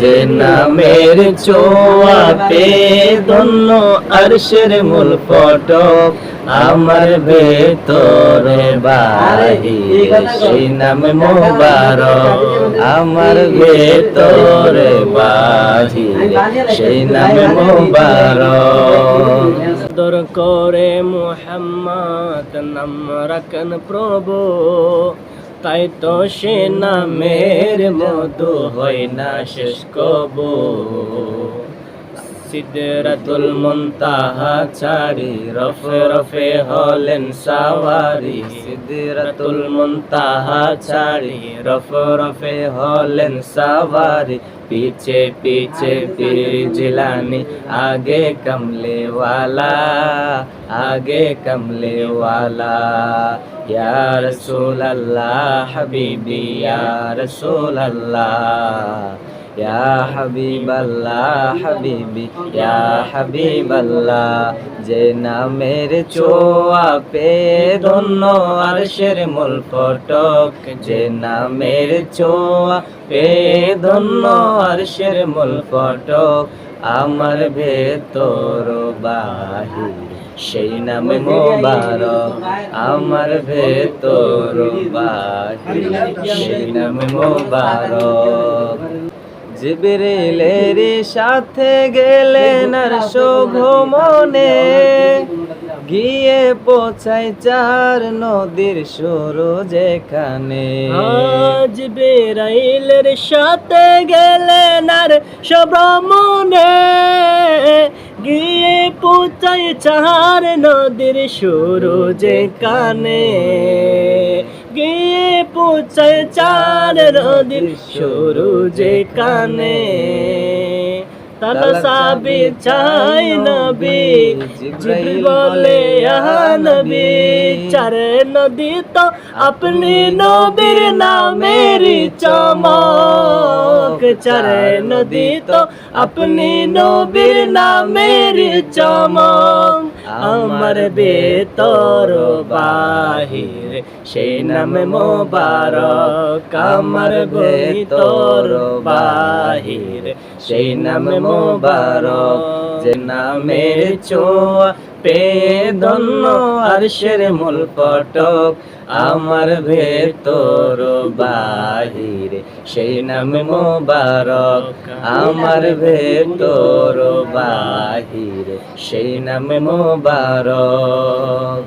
যে নামের পে ধন্য আরশের মূল ফটক, আমার ভেতরে বাহিরে সেই নাম মোবারক, আমার ভেতরে বাহিরে সেই নাম মোবারক। দর করে মুহাম্মদ, নাম রাখেন প্রভু। তাই তো সে নামের মতো হয় না শেষ কবু। সিদরাতুল মুনতাহা চারি, রফে রফে হলেন সাওয়ারি। সিদরাতুল মুনতাহা চারি, রফে রফে হলেন সাওয়ারি। পিছে পিছে ফির জিলানি, আগে কমলে ওয়ালা আগে কমলে ওয়ালা ইয়া রসুল আল্লাহ হাবিবি يا حبيب الله, حبيبي, يا حبيب الله. পে ধন্য আরশের মূল ফটক। যে পে ধন্য আরশের মূল আমার ভেতর বাহি সেই নাম মোবারক। আমার ভেতর বাহি সেই নাম মোবারক। জিবরিলের সাথে গেলেন আর শোভমনে গিয়ে পৌঁছায় চার নদীর শুরু যেখানে। আজ বেরাইলের সাথে গেলেন আর সভ্রমণে গিয়ে পৌঁছাই চার নদীর শুরু যে গিয়ে পৌঁছাই চার নদীর শুরু যে কানে। তালা সাবি চাই নবী বলে ইয়া নবী নদী তো আপনি নবীর নামেরই চমক। চারে নদী তো আপনি নবীর নামেরই চমক। আমার বেতর বাহির সেই নামে মোবারক। আমার বেতর বাহির সেই নামে মোবারক, যে নামের চোয়া পে ধন্য আরশের মূল ফটক। আমার ভেতর বাহির সেই নাম মোবারক, আমার ভেতর বাহির সেই নাম মোবারক।